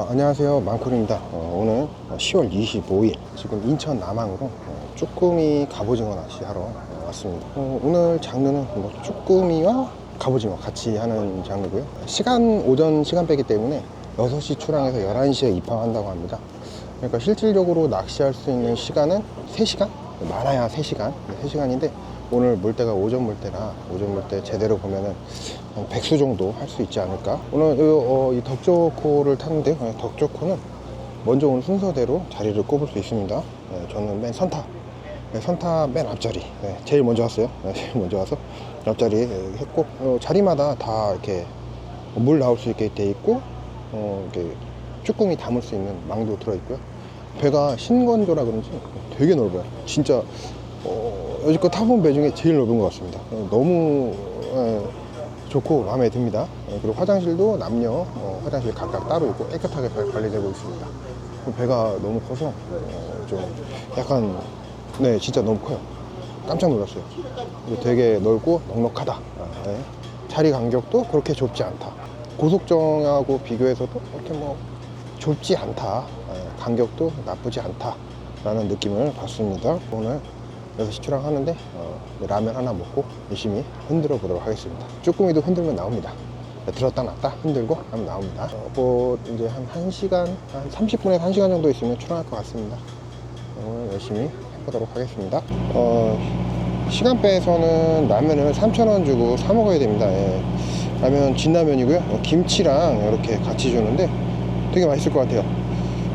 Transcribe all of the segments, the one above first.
아, 안녕하세요. 망쿨입니다. 어, 오늘 10월 25일 지금 인천 남항으로 어, 쭈꾸미 갑오징어 낚시하러 어, 왔습니다. 어, 오늘 장르는 뭐 쭈꾸미와 갑오징어 같이 하는 장르고요. 시간 오전 시간대이기 때문에 6시 출항해서 11시에 입항한다고 합니다. 그러니까 실질적으로 낚시할 수 있는 시간은 3시간? 많아야 3시간. 3시간인데 오늘 물때가 오전 물때라 오전 물때 제대로 보면은 한 100수 정도 할 수 있지 않을까? 오늘 이, 어, 이 덕조코를 탔는데 요. 덕조코는 먼저 오늘 순서대로 자리를 꼽을 수 있습니다. 네, 저는 맨 선타. 네, 선타 맨 앞자리. 네, 제일 먼저 왔어요. 네, 제일 먼저 와서 앞자리 네, 했고 어, 자리마다 다 이렇게 물 나올 수 있게 돼 있고 어, 이렇게 쭈꾸미 담을 수 있는 망도 들어 있고요. 배가 신건조라 그런지 되게 넓어요. 진짜 어, 여지껏 타본 배 중에 제일 넓은 것 같습니다. 어, 너무 예, 좋고 마음에 듭니다. 예, 그리고 화장실도 남녀 어, 화장실 각각 따로 있고 깨끗하게 관- 관리되고 있습니다. 배가 너무 커서 어, 좀 약간 네 진짜 너무 커요. 깜짝 놀랐어요. 되게 넓고 넉넉하다. 아, 예. 자리 간격도 그렇게 좁지 않다. 고속정하고 비교해서도 이렇게 뭐 좁지 않다. 예, 간격도 나쁘지 않다 라는 느낌을 받습니다. 오늘 6시 출항하는데 어, 라면 하나 먹고 열심히 흔들어 보도록 하겠습니다. 쭈꾸미도 흔들면 나옵니다. 들었다 놨다 흔들고 하면 나옵니다. 어, 뭐 이제 한 1시간 한 30분에서 1시간 정도 있으면 출항할 것 같습니다. 오늘 열심히 해보도록 하겠습니다. 어, 시간대에서는 라면을 3,000원 주고 사 먹어야 됩니다. 예. 라면 진라면이고요. 어, 김치랑 이렇게 같이 주는데 되게 맛있을 것 같아요.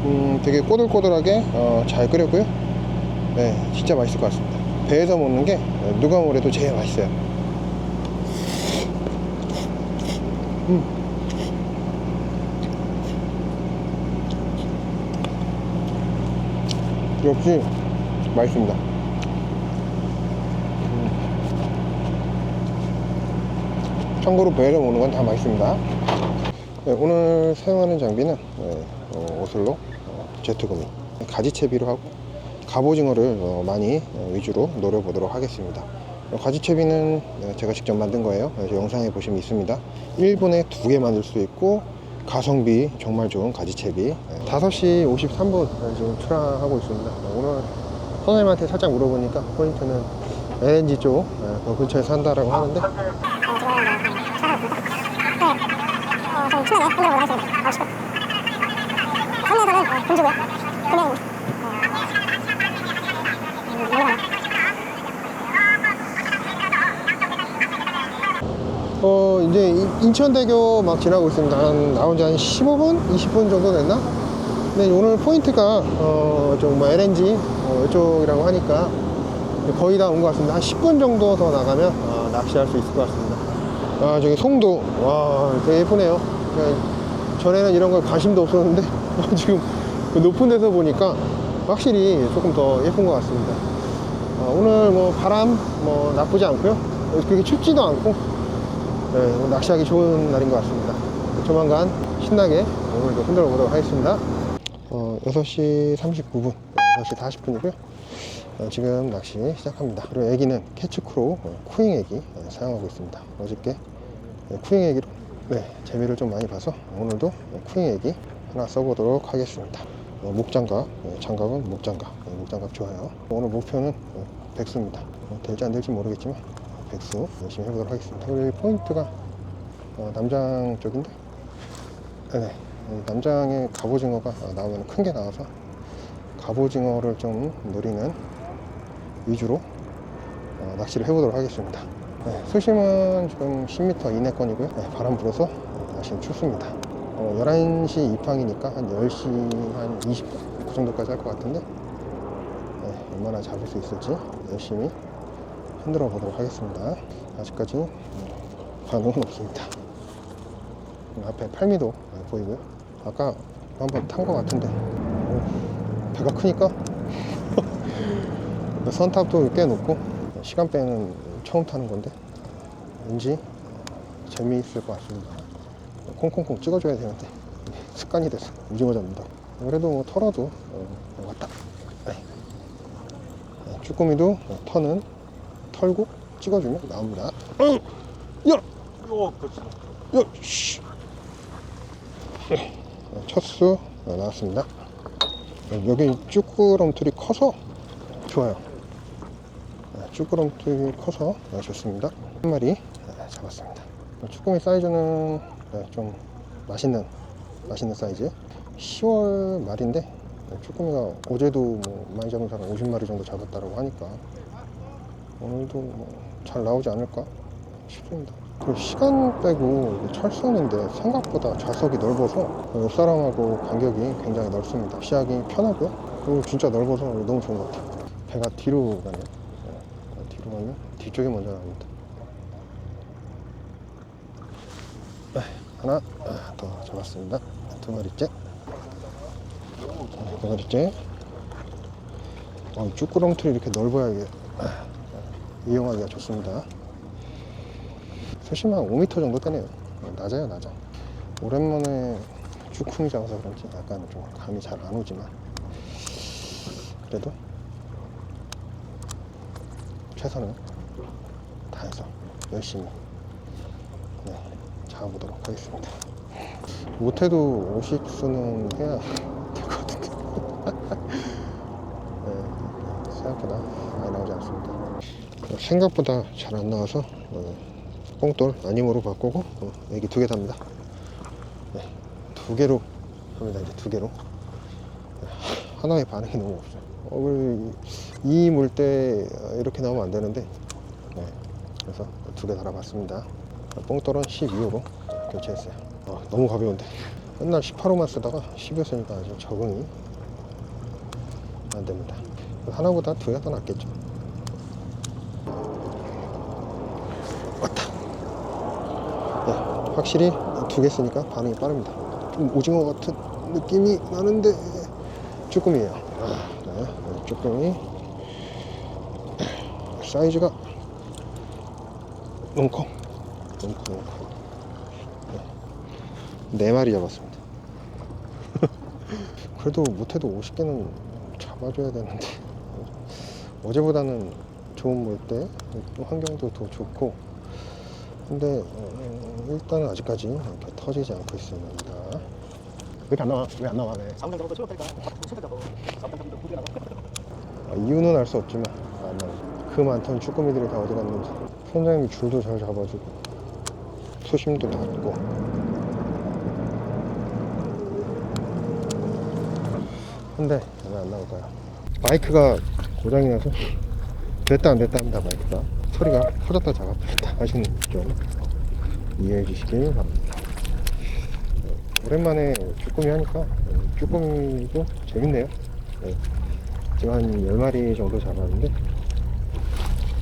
음, 되게 꼬들꼬들하게 어, 잘 끓였고요 네, 진짜 맛있을 것 같습니다. 배에서 먹는 게 누가 뭐래도 제일 맛있어요. 음. 역시 맛있습니다. 음. 참고로 배에서 먹는 건 다 맛있습니다. 네, 오늘 사용하는 장비는 네, 어, 오슬로 어, 제트구미 가지채비로 하고 갑오징어를 어, 많이 어, 위주로 노려보도록 하겠습니다. 어, 가지채비는 네, 제가 직접 만든 거예요. 영상에 보시면 있습니다. 1분에 두 개 만들 수 있고 가성비 정말 좋은 가지채비. 네, 5시 53분 지금 출항하고 있습니다. 어, 오늘 선생님한테 살짝 물어보니까 포인트는 LNG 쪽 네, 그 근처에 산다라고 하는데 어, 저희 친하게 하겠습니다. 가고 싶어. 선에서는 주고요. 금액은 어, 음, 얼마나? 어 이제 인- 인천대교 막 지나고 있습니다. 한 나온 지 한 15분, 20분 정도 됐나? 근데 오늘 포인트가 어좀뭐 LNG 어, 이쪽이라고 하니까 거의 다 온 것 같습니다. 한 10분 정도 더 나가면 어, 낚시할 수 있을 것 같습니다. 아 저기 송도 와 되게 예쁘네요. 그냥 전에는 이런 걸 관심도 없었는데 지금 그 높은 데서 보니까 확실히 조금 더 예쁜 것 같습니다. 어, 오늘 뭐 바람 뭐 나쁘지 않고요. 그렇게 춥지도 않고 네, 낚시하기 좋은 날인 것 같습니다. 조만간 신나게 오늘도 흔들어 보도록 하겠습니다. 어, 6시 39분, 6시 40분이고요. 어, 지금 낚시 시작합니다. 그리고 애기는 캐치크로우 어, 쿠잉 애기 어, 사용하고 있습니다. 어저께 네, 쿠잉 애기로 네, 재미를 좀 많이 봐서 오늘도 어, 쿠잉 애기 하나 써보도록 하겠습니다. 어, 목장갑, 어, 장갑은 목장갑, 어, 목장갑 좋아요. 오늘 목표는 어, 백수입니다. 어, 될지 안 될지 모르겠지만 어, 백수 열심히 해보도록 하겠습니다. 그리고 이 포인트가 어, 남장 쪽인데, 네, 이 남장에 갑오징어가 어, 나오면 큰 게 나와서 갑오징어를 좀 노리는 위주로 어, 낚시를 해보도록 하겠습니다. 네, 수심은 지금 10m 이내권이고요. 네, 바람 불어서 어, 날씨는 춥습니다. 어, 11시 입항이니까 한 10시 한 20분 그 정도까지 할 것 같은데 네, 얼마나 잡을 수 있을지 열심히 흔들어 보도록 하겠습니다. 아직까지 음, 반응은 없습니다. 음, 앞에 팔미도 네, 보이고요. 아까 한번 탄 것 같은데 어, 배가 크니까 선탑도 꽤 높고 시간대는 처음 타는 건데 왠지 재미있을 것 같습니다. 콩콩콩 찍어줘야 되는데 습관이 돼서 오징어 잡는다. 그래도 뭐 털어도 어, 왔다. 네. 네, 쭈꾸미도 어, 터는 털고 찍어주면 나옵니다. 어! 야! 어, 그렇지. 야! 씨! 네. 첫수 나왔습니다. 여기 쭈꾸러미들이 커서 좋아요. 네, 쭈꾸러미들이 커서 네, 좋습니다. 한 마리 네, 잡았습니다. 쭈꾸미 사이즈는 네, 좀 맛있는 맛있는 사이즈. 10월 말인데 네, 쭈꾸미가 어제도 뭐 많이 잡은 사람 50마리 정도 잡았다고 하니까 오늘도 뭐 잘 나오지 않을까 싶습니다. 그 시간 빼고 철선인데 생각보다 좌석이 넓어서 옆 사람하고 간격이 굉장히 넓습니다. 시야기 편하고요. 그리고 진짜 넓어서 너무 좋은 것 같아요. 배가 뒤로 가네요. 네, 뒤로 가면 뒤쪽이 먼저 나옵니다. 네, 하나 아, 더 잡았습니다. 두 마리째. 네, 두 마리째. 어, 쭈꾸렁틀이 이렇게 넓어야 이게 아, 이용하기가 좋습니다. 수심 한 5m 정도 되네요. 어, 낮아요, 낮아. 오랜만에 쭈꾸미 잡아서 그런지 약간 좀 감이 잘 안 오지만 그래도 최선을 다해서 열심히 네, 잡아보도록 하겠습니다. 못해도 50수는 해야 될 것 같은데 네, 생각보다 많이 나오지 않습니다. 생각보다 잘 안 나와서 어, 뽕돌 아님으로 바꾸고 어, 애기 두개 삽니다. 네, 두 개로 합니다. 이제 두 개로 네, 하나의 반응이 너무 없어요. 어, 이 물 때 이렇게 나오면 안 되는데 네, 그래서 두 개 달아봤습니다. 뽕돌은 12호로 교체했어요. 아, 너무 가벼운데 맨날 18호만 쓰다가 12호 쓰니까 아주 적응이 안 됩니다. 하나보다 두 개가 더 낫겠죠. 네, 확실히 두 개 쓰니까 반응이 빠릅니다. 좀 오징어 같은 느낌이 나는데 쭈꾸미예요. 아, 네, 쭈꾸미 사이즈가 너무 커, 너무 커. 네, 네 마리 잡았습니다. 그래도 못해도 50개는 잡아줘야 되는데 어제보다는 좋은 물때 환경도 더 좋고 근데 어, 일단은 아직까지 이렇게 터지지 않고 있습니다. 왜 이렇게 안 나와? 왜 안 나와? 아, 이유는 알 수 없지만 안 나와. 그 많던 쭈꾸미들이 다 어디 갔는지. 선장님이 줄도 잘 잡아주고 수심도 닿고. 근데 왜 안 나올까요? 마이크가 고장이 나서 됐다 안 됐다 합니다 마이크가 소리가 커졌다 작았다 하시는 좀 이해해 주시길 바랍니다. 네, 오랜만에 쭈꾸미 하니까 쭈꾸미도 재밌네요. 네, 지금 한 10마리 정도 잡았는데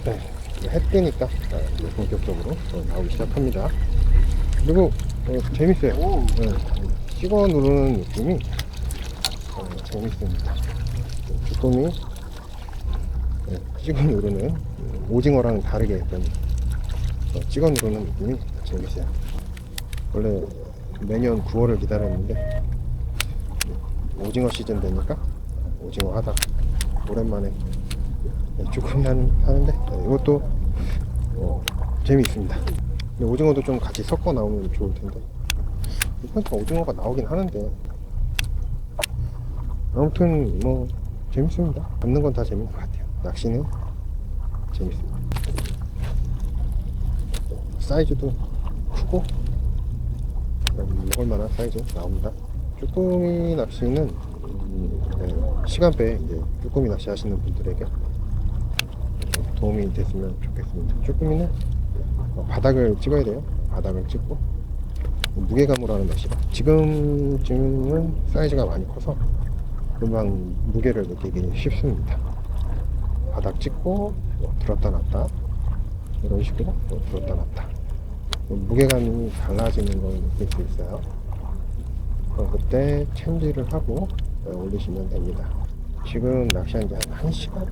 네, 해 뜨니까 아, 이제 본격적으로 어, 나오기 시작합니다. 그리고 어, 재밌어요. 네, 찍어 누르는 느낌이 어, 재밌습니다. 쭈꾸미 네, 누르는 음, 오징어랑 다르게 약간 어, 찍어 누르는 느낌이 재밌어요. 원래 매년 9월을 기다렸는데 오징어 시즌 되니까 오징어 하다 오랜만에 네, 쭈꾸미 하는, 하는데 네, 이것도 어, 재미있습니다. 근데 오징어도 좀 같이 섞어 나오면 좋을 텐데 이번에 오징어가 나오긴 하는데 아무튼 뭐 재밌습니다. 잡는 건 다 재밌는 것 같아요. 낚시는 재밌습니다. 사이즈도 크고 음, 먹을 만한 사이즈 나옵니다. 쭈꾸미 낚시는 음, 네, 시간대에 이제 쭈꾸미 낚시 하시는 분들에게 좀 도움이 됐으면 좋겠습니다. 쭈꾸미는 어, 바닥을 찍어야 돼요. 바닥을 찍고 무게감으로 하는 낚시가 지금쯤은 사이즈가 많이 커서 금방 무게를 느끼기 쉽습니다. 바닥 찍고 뭐 들었다 놨다 이런 식으로 뭐 들었다 놨다 무게감이 달라지는 걸 느낄 수 있어요. 그럼 그때 챔질을 하고 어, 올리시면 됩니다. 지금 낚시한 지 한 1시간?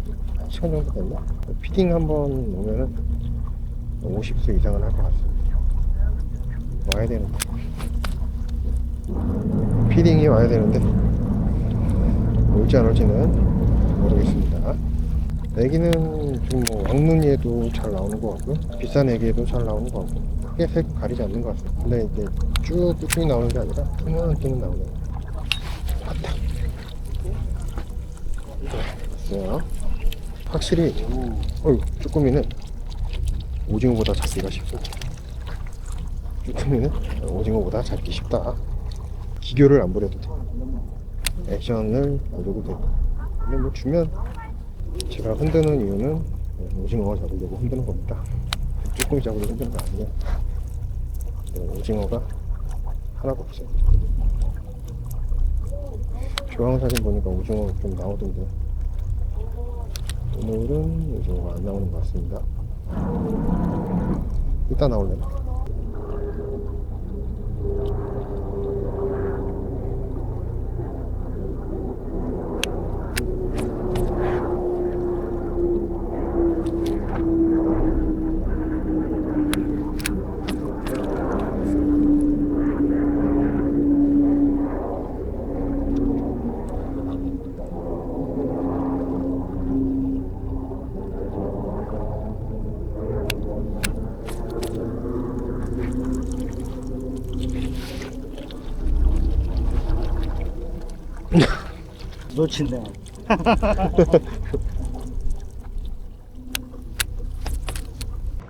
1시간 정도 됐나? 피딩 한번 오면은 50수 이상은 할 것 같습니다. 와야 되는데. 피딩이 와야 되는데 올지 안 올지는 모르겠습니다. 애기는 좀뭐 왕눈이에도 잘 나오는 것 같고요. 비싼 애기에도 잘 나오는 것 같고. 크게 색 가리지 않는 것 같아요. 근데 이제 쭉 꾸준히 나오는 게 아니라 틈은 틈은 나오네요. 왔다. 됐어요. 확실히, 어휴, 쭈꾸미는 오징어보다 잡기가 쉽고, 쭈꾸미는 오징어보다 잡기 쉽다. 기교를 안 부려도 돼. 액션을 보려도 되고. 근데 뭐 주면 제가 흔드는 이유는 오징어 잡으려고 흔드는 겁니다. 쭈꾸미 잡으려고 흔드는 거 아니에요. 네, 오징어가 하나도 없어요. 교황 사진 보니까 오징어 좀 나오던데. 오늘은 오징어가 안 나오는 것 같습니다. 이따 나올래 놓친네.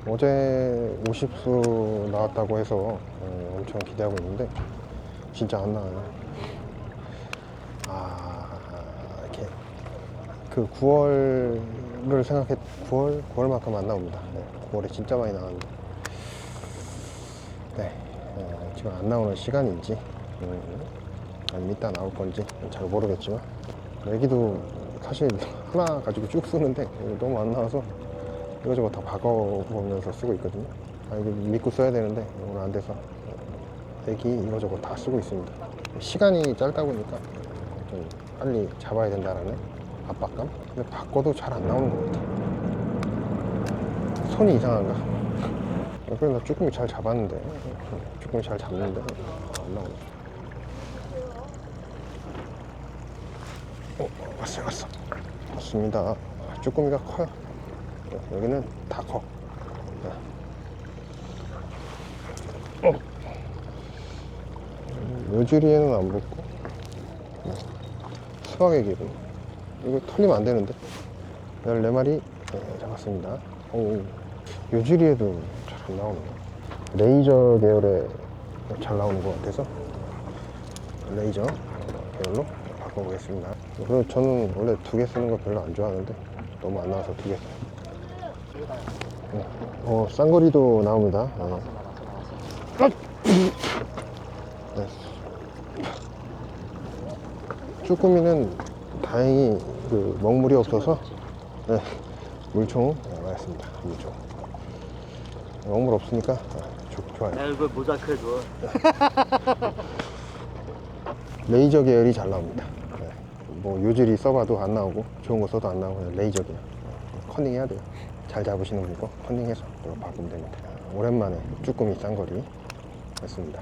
어제 50수 나왔다고 해서 어, 엄청 기대하고 있는데 진짜 안 나와요. 아 이렇게 그 9월을 생각했 9월 9월만큼 안 나옵니다. 네, 9월에 진짜 많이 나왔는데 네 어, 지금 안 나오는 시간인지 음, 아니면 이따 나올 건지 잘 모르겠지만 애기도 사실 하나 가지고 쭉 쓰는데 너무 안 나와서 이거저거 다 바꿔보면서 쓰고 있거든요. 아, 이거 믿고 써야 되는데 오늘 안 돼서 애기 이거저거 다 쓰고 있습니다. 시간이 짧다 보니까 좀 빨리 잡아야 된다라는 압박감? 근데 바꿔도 잘 안 나오는 것 같아. 손이 이상한가? 그래서 나 쭈꾸미 잘 잡았는데, 쭈꾸미 잘 잡는데 안 나오네. 왔어요, 왔어. 왔습니다. 쭈꾸미가 커요. 네, 여기는 다 커. 네. 어. 음, 요주리에는 안 붙고 네. 수학의 기분 이거 털리면 안 되는데 14마리 네, 잡았습니다 오, 요주리에도 잘 안 나오네 레이저 계열에 잘 나오는 것 같아서 레이저 계열로 바꿔보겠습니다 그리고 저는 원래 두 개 쓰는 거 별로 안 좋아하는데 너무 안 나와서 두 개 써요 네. 어, 쌍거리도 나옵니다 네. 네. 쭈꾸미는 다행히 그 먹물이 없어서 네, 물총 네, 맞았습니다. 물총. 먹물 없으니까 아, 좋, 좋아요. 야, 이거 모자크 해줘. 레이저 계열이 잘 나옵니다. 네. 뭐 요질이 써봐도 안 나오고 좋은 거 써도 안 나오고 그냥 레이저 계열. 컨닝 해야 돼요. 잘 잡으시는 분거 컨닝해서 또 바꾸면 됩니다. 오랜만에 쭈꾸미 쌍거리 했습니다.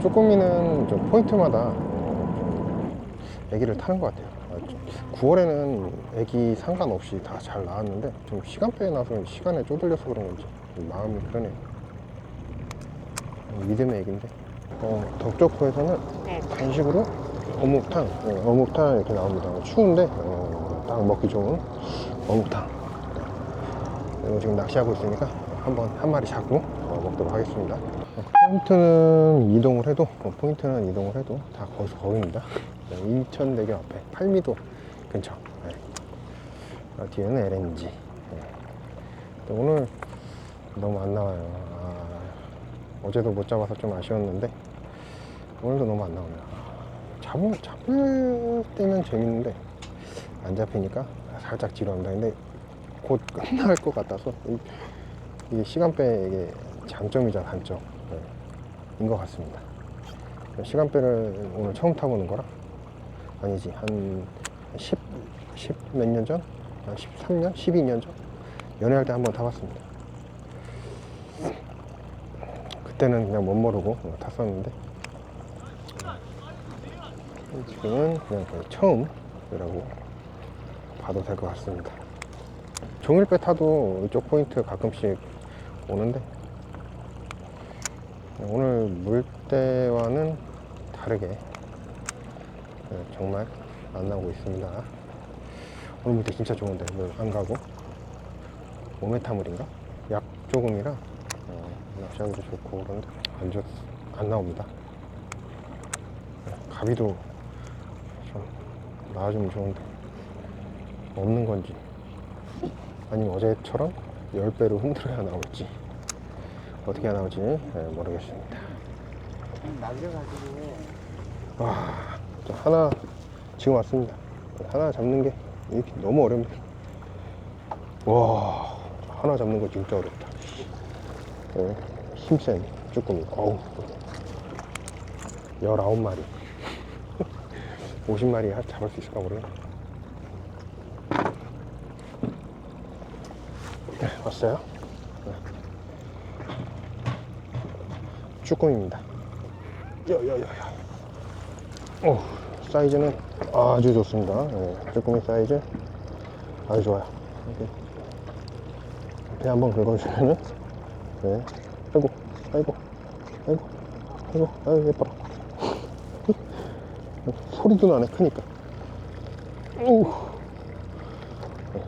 쭈꾸미는 좀 포인트마다 어, 좀 애기를 타는 것 같아요. 9월에는 애기 상관없이 다 잘 나왔는데 좀 시간대에 나서 시간에 쪼들려서 그런 건지 좀 마음이 그러네요. 믿음의 애기인데 어, 덕적포에서는 간식으로 어묵탕, 네, 어묵탕 이렇게 나옵니다. 추운데 어, 딱 먹기 좋은 어묵탕. 네. 그리고 지금 낚시하고 있으니까 한번 한 마리 잡고 어, 먹도록 하겠습니다. 어, 포인트는 이동을 해도 어, 포인트는 이동을 해도 다 거기서 거기입니다. 네, 인천대교 앞에 팔미도 근처. 네. 아, 뒤에는 LNG. 네. 또 오늘 너무 안 나와요. 아, 어제도 못 잡아서 좀 아쉬웠는데 오늘도 너무 안 나오네요. 잡을, 잡을 때면 재밌는데 안 잡히니까 살짝 지루합니다. 근데 곧 끝날 것 같아서 이- 이게 시간대 이게 장점이자 단점 네, 인것 같습니다. 시간대를 오늘 처음 타보는 거라 아니지 한 10, 10 몇 년 전? 한 13년? 12년 전? 연애할 때 한번 타봤습니다. 그때는 그냥 못 모르고 탔었는데 지금은 그냥 거의 처음이라고 봐도 될 것 같습니다. 종일배 타도 이쪽 포인트 가끔씩 오는데 오늘 물때와는 다르게 네, 정말 안 나오고 있습니다. 오늘 밑에 진짜 좋은데 물안 가고 오메타물인가? 약 조금이라 어, 낚시하기도 좋고 그런데 안, 좋, 안 나옵니다 네, 가비도 좀 나와주면 좋은데 없는 건지 아니면 어제처럼 10배로 흔들어야 나올지 어떻게 해야 나올지 네, 모르겠습니다 날려가지고 와, 저 하나 지금 왔습니다. 하나 잡는 게 이렇게 너무 어렵네. 와, 하나 잡는 거 진짜 어렵다. 네, 힘센 쭈꾸미. 어우, 19마리. 50마리 잡을 수 있을까 모르겠네. 네, 왔어요? 네. 쭈꾸미입니다. 야야야야. 오, 사이즈는 아주 좋습니다. 네, 쭈꾸미 사이즈 아주 좋아요. 이렇게 배 한번 긁어주면은, 네, 아이고, 아이고, 아이고, 아이고, 아이고, 예뻐라. 소리도 나네, 크니까. 오, 네.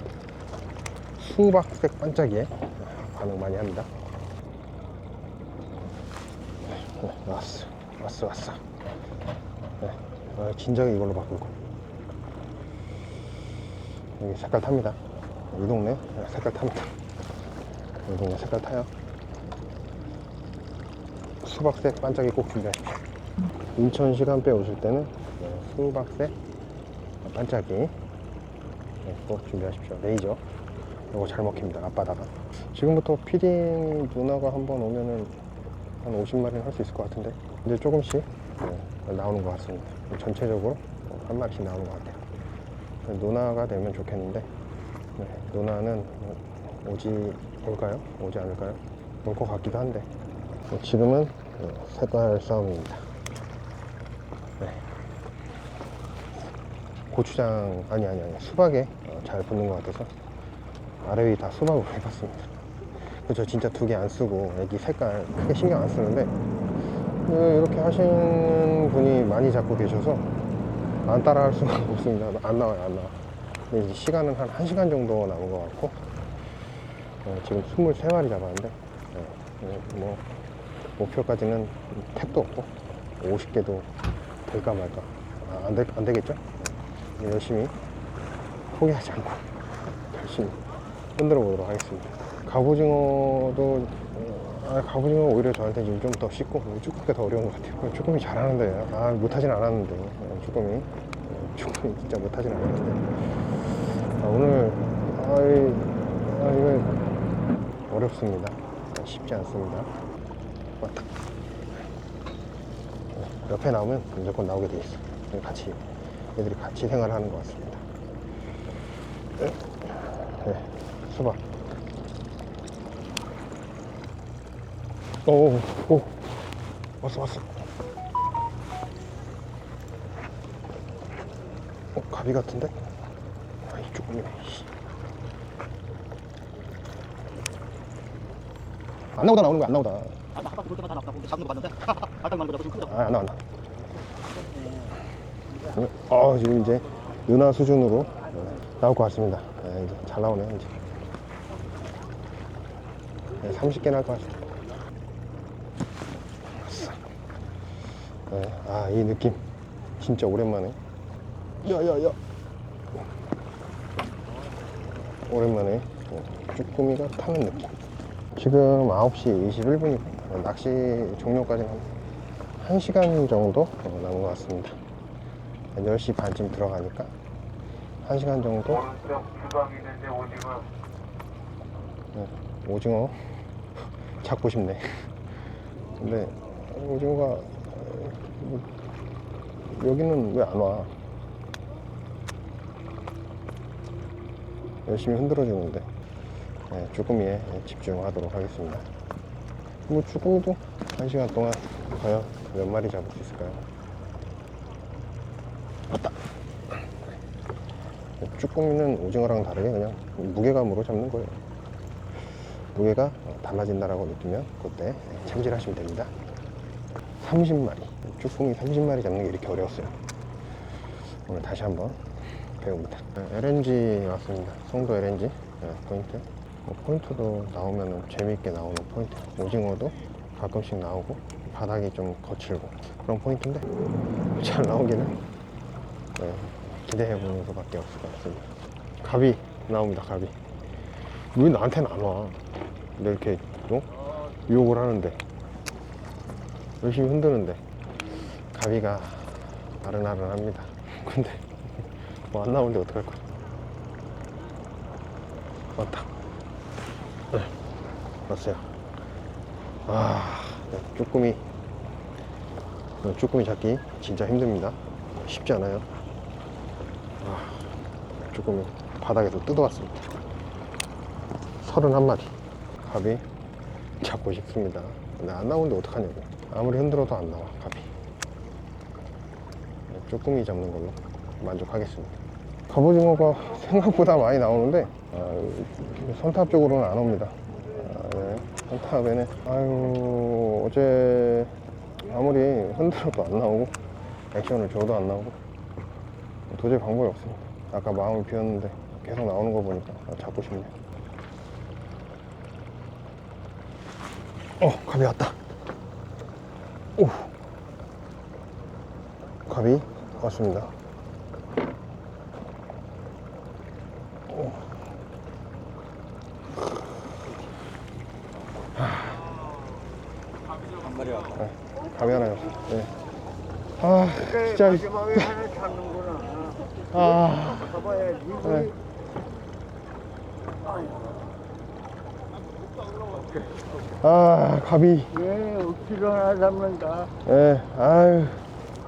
수박색 반짝이에 반응 많이 합니다. 네, 왔어, 왔어, 왔어. 네, 아, 진작에 이걸로 바꾸고. 여기 색깔 탑니다. 이 동네 네, 색깔 탑니다. 이 동네 색깔 타요. 수박색 반짝이 꼭 준비하십시오. 인천 시간대 오실 때는 네, 수박색 반짝이 네, 꼭 준비하십시오. 레이저. 이거 잘 먹힙니다. 앞바다가. 지금부터 피딩 누나가 한번 오면은 한 50마리는 할 수 있을 것 같은데 이제 조금씩 네, 나오는 것 같습니다 전체적으로 한 마리씩 나오는 것 같아요 누나가 되면 좋겠는데 네, 누나는 오지 올까요? 오지 않을까요? 올 것 같기도 한데 네, 지금은 네, 색깔 싸움입니다 고추장 아니 아니 아니 수박에 어, 잘 붙는 것 같아서 아래 위 다 수박으로 해봤습니다. 그저 진짜 두 개 안 쓰고 애기 색깔 크게 신경 안 쓰는데 그 이렇게 하시는 분이 많이 잡고 계셔서 안 따라 할 수가 없습니다. 안 나와요 안 나와. 근데 이제 시간은 한 1시간 정도 남은 것 같고 어, 지금 23마리 잡았는데 네, 네, 뭐 목표까지는 택도 없고 50개도 될까 말까. 아, 안, 되, 안 되겠죠? 네, 열심히 포기하지 않고 열심히 흔들어 보도록 하겠습니다. 갑오징어도 아, 갑오징어 오히려 저한테 지금 좀 더 쉽고 쭈꾸미가 더 어려운 것 같아요. 쭈꾸미 잘하는데 아 못하진 않았는데 어, 쭈꾸미 어, 쭈꾸미 진짜 못하진 않았는데. 아, 오늘 아이, 아 이거 어렵습니다. 쉽지 않습니다. 어, 옆에 나오면 무조건 나오게 돼 있어. 같이 애들이 같이 생활하는 것 같습니다 네, 네 수박 오, 오, 왔어, 왔어. 어, 가비 같은데? 아, 이쪽이네. 씨. 안 나오다 나오는 거야, 안 나오다. 아, 나 아까 볼 때마다 나왔다고 근데 잡는 거 봤는데 아까 좀 아, 안 나와, 안 나와. 어, 지금 이제 은하 수준으로 어, 나올 것 같습니다. 네, 이제 잘 나오네, 이제. 네, 30개 나올 것 같습니다. 네, 아, 이 느낌. 진짜 오랜만에. 야, 야, 야. 오랜만에 어, 쭈꾸미가 타는 느낌. 지금 9시 21분이고, 낚시 종료까지는 한 1시간 정도 어, 남은 것 같습니다. 10시 반쯤 들어가니까 1시간 정도 오른쪽 있는데 오징어 네, 오징어 잡고 싶네. 근데 오징어가 어, 뭐, 여기는 왜 안 와? 열심히 흔들어 주는데 네, 쭈꾸미에 집중하도록 하겠습니다. 뭐 쭈꾸미도 한 시간 동안 과연 몇 마리 잡을 수 있을까요? 왔다. 쭈꾸미는 오징어랑 다르게 그냥 무게감으로 잡는 거예요. 무게가 어, 달라진다라고 느끼면 그때 참질하시면 됩니다. 30마리. 쭈꾸미 30마리 잡는 게 이렇게 어려웠어요. 오늘 다시 한번 배웁니다. 네, LNG 왔습니다. 송도 LNG 네, 포인트. 뭐 포인트도 나오면 재미있게 나오는 포인트. 오징어도 가끔씩 나오고 바닥이 좀 거칠고 그런 포인트인데 잘 나오기는 네, 기대해 보는 수밖에 없을 것 같습니다. 갑이 나옵니다. 갑이. 왜 나한테는 안 와? 근데 이렇게 어? 유혹을 하는데 열심히 흔드는데 가비가 아른아른합니다. 근데 뭐 안 나오는데 어떡할 거야? 왔다. 네, 왔어요. 아, 네, 쭈꾸미. 네, 쭈꾸미 잡기 진짜 힘듭니다. 쉽지 않아요. 아, 쭈꾸미 바닥에서 뜯어왔습니다. 31마리. 갑이 잡고 싶습니다. 근데 안 나오는데 어떡하냐고. 아무리 흔들어도 안 나와, 갑이. 네, 쭈꾸미 잡는 걸로 만족하겠습니다. 갑오징어가 생각보다 많이 나오는데 아, 선탑 쪽으로는 안 옵니다. 아, 네. 선탑에는 아유 어제 아무리 흔들어도 안 나오고 액션을 줘도 안 나오고 도저히 방법이 없습니다. 아까 마음이 비었는데 계속 나오는 거 보니까 아, 잡고 싶네요. 어, 갑이 왔다. 오, 갑이 왔습니다. 오. 한 마리 왔다. 네, 갑이 하나 였어. 네. 아, 진짜. 마지막에 하나 잡는구나. 아, 네. 아, 갑이. 예, 억지로 하나 잡는다. 예, 아유,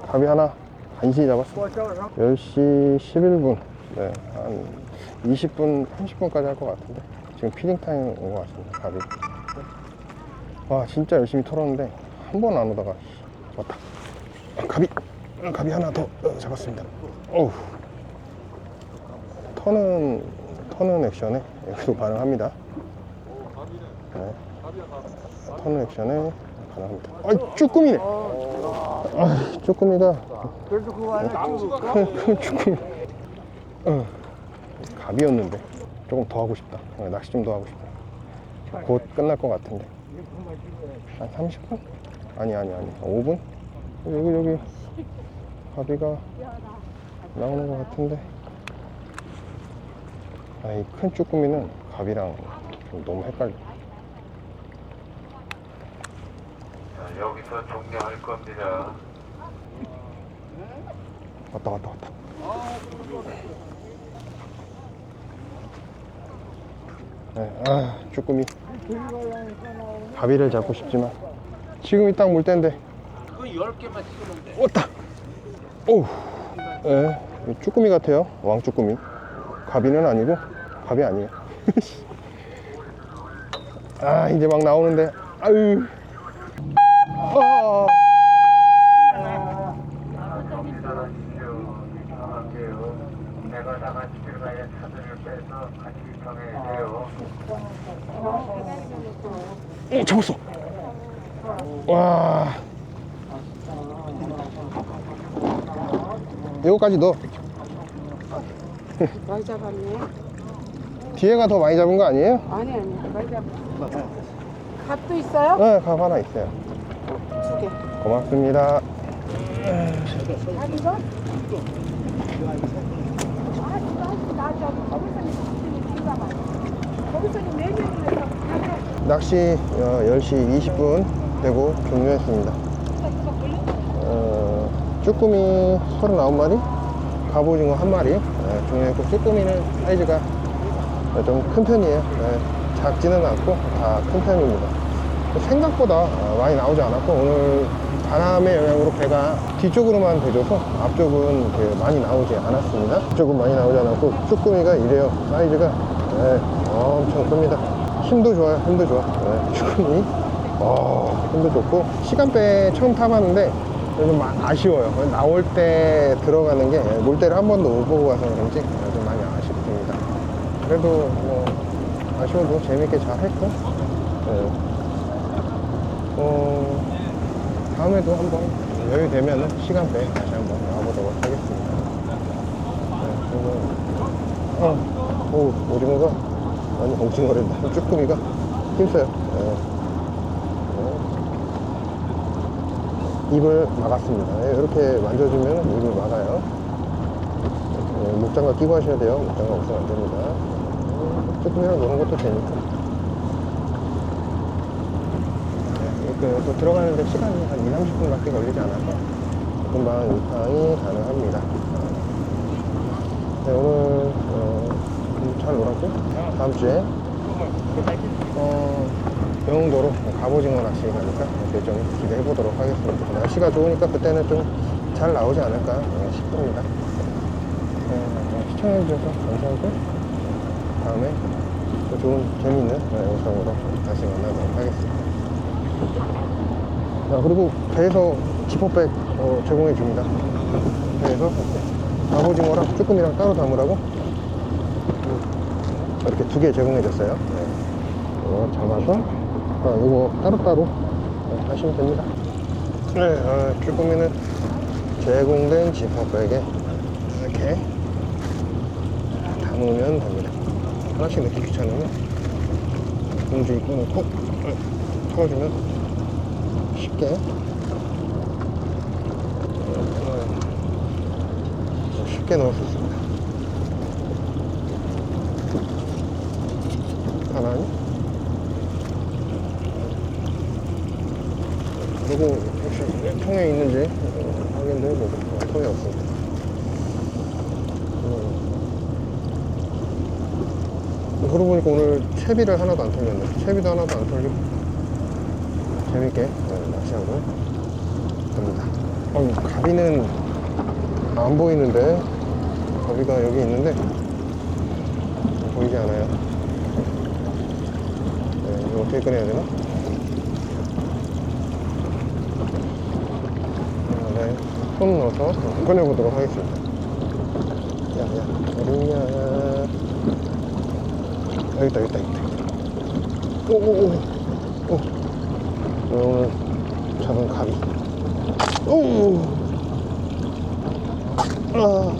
갑이 하나 간신히 잡았어. 뭐 잡아서 10시 11분. 네, 한 20분, 30분까지 할 것 같은데. 지금 피딩 타임 온 것 같습니다, 갑이. 와, 진짜 열심히 털었는데, 한 번 안 오다가, 씨, 왔다. 아, 갑이, 음, 갑이 하나 더 어, 잡았습니다. 어우. 터는, 터는 액션에 여기도 반응합니다. 네. 터는 액션에 반응합니다. 아, 쭈꾸미네! 아, 쭈꾸미가 그래도 그거 하나 찍을까? 큰 쭈꾸미. 어, 갑이었는데 조금 더 하고 싶다. 어, 낚시 좀 더 하고 싶다. 곧 끝날 것 같은데. 한 30분? 아니 아니 아니 5분? 여기 여기 갑이가 나오는 것 같은데. 아, 이 큰 쭈꾸미는 갑이랑 좀 너무 헷갈려. 자, 여기서 종료할 겁니다. 왔다 왔다 왔다. 네, 아 쭈꾸미. 가비를 잡고 싶지만 지금이 딱 물 때인데. 그거 10개만 찍으면 돼. 왔다. 오. 예, 이 쭈꾸미 같아요. 왕 쭈꾸미. 가비는 아니고 가비 아니에요. 아 이제 막 나오는데. 아유. 돼요. 오 잡았어. 와. 이거까지 넣어. 많이 잡았네. 뒤에가 더 많이 잡은 거 아니에요? 아니 아니 많이 잡았어. 갓도 있어요? 네, 갑 하나 있어요. 두 개. 고맙습니다. 갓 이거? 아 이거 나 저기 거기서는 봐봐. 거기서는 네 명이서 가게. 낚시 어, 10시 20분 되고 종료했습니다. 어, 쭈꾸미 39마리, 갑오징어 한 마리 네, 종료했고 쭈꾸미는 사이즈가 좀 큰 편이에요. 네, 작지는 않고 다 큰 편입니다. 생각보다 어, 많이 나오지 않았고 오늘 바람의 영향으로 배가 뒤쪽으로만 대줘서 앞쪽은 많이 나오지 않았습니다. 앞쪽은 많이 나오지 않았고 쭈꾸미가 이래요. 사이즈가 네, 엄청 큽니다. 힘도 좋아요. 힘도 좋아. 네, 쭈꾸미 어, 힘도 좋고 시간대 처음 타봤는데 좀 아- 아쉬워요. 나올 때 들어가는 게 물때를 한 번도 못 보고 가서 그런지. 그래도 뭐 아쉬워도 재밌게 잘 했고 네. 어, 다음에도 한번 여유 되면은 시간 때 다시 한번 나와보도록 하겠습니다. 네, 어, 오, 오징어가 아니 오징어랜다. 쭈꾸미가 힘써요. 예. 예. 입을 막았습니다. 예, 이렇게 만져주면 입을 막아요. 예, 목장갑 끼고 하셔야 돼요. 목장갑 없으면 안 됩니다. 음, 쭈꾸미랑 노는 것도. 네, 이렇게 또 들어가는데 시간이 한 2, 30분 밖에 걸리지 않아서 금방 입항이 가능합니다. 네, 오늘 어, 좀잘 놀았고 다음 주에 어, 영흥도로 갑오징어 낚시 가니까 좀 기대해 보도록 하겠습니다. 날씨가 좋으니까 그때는 좀 잘 나오지 않을까 어, 싶습니다. 네, 시청해 주셔서 감사하고 다음에 또 좋은 재미있는 어, 영상으로 다시 만나도록 하겠습니다. 자, 그리고 배에서 지퍼백 어, 제공해 줍니다. 배에서 갑오징어랑 쭈꾸미랑 따로 담으라고 이렇게 두 개 제공해 줬어요. 네. 이거 잡아서 아, 이거 따로따로 네, 하시면 됩니다. 네, 아, 쭈꾸미는 제공된 지퍼백에 이렇게 담으면 됩니다. 하나씩 넣기 귀찮으면 꺼놓고 네, 털어주면 쉽게 네, 쉽게 넣을 수 있습니다. 하나니? 그리고 혹시 통에 있는지 어, 확인도 해보고 어, 통에 없습니다. 그러고 보니까 오늘 채비를 하나도 안 털렸네. 채비도 하나도 안 털리고 재밌게 네, 낚시하고 갑니다. 어, 가비는 안 보이는데 가비가 여기 있는데 보이지 않아요. 네, 이거 어떻게 꺼내야 되나? 아, 네, 손 넣어서 꺼내보도록 하겠습니다. 야, 야, 어딨냐. 여기 있다, 여기 있다, 여기 있다. 오, 오, 오. 오. 네, 오늘 잡은 가비. 오! 아.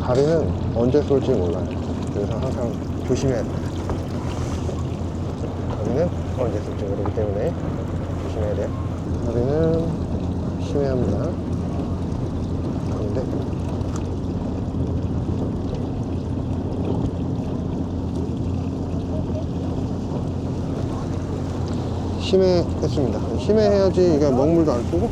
가비는 언제 쏠지 몰라요. 그래서 항상 조심해야 돼요. 가비는 언제 쏠지 모르기 때문에 조심해야 돼요. 가비는 심해합니다. 가운데. 심해 했습니다. 심해 해야지 이게 먹물도 안 쓰고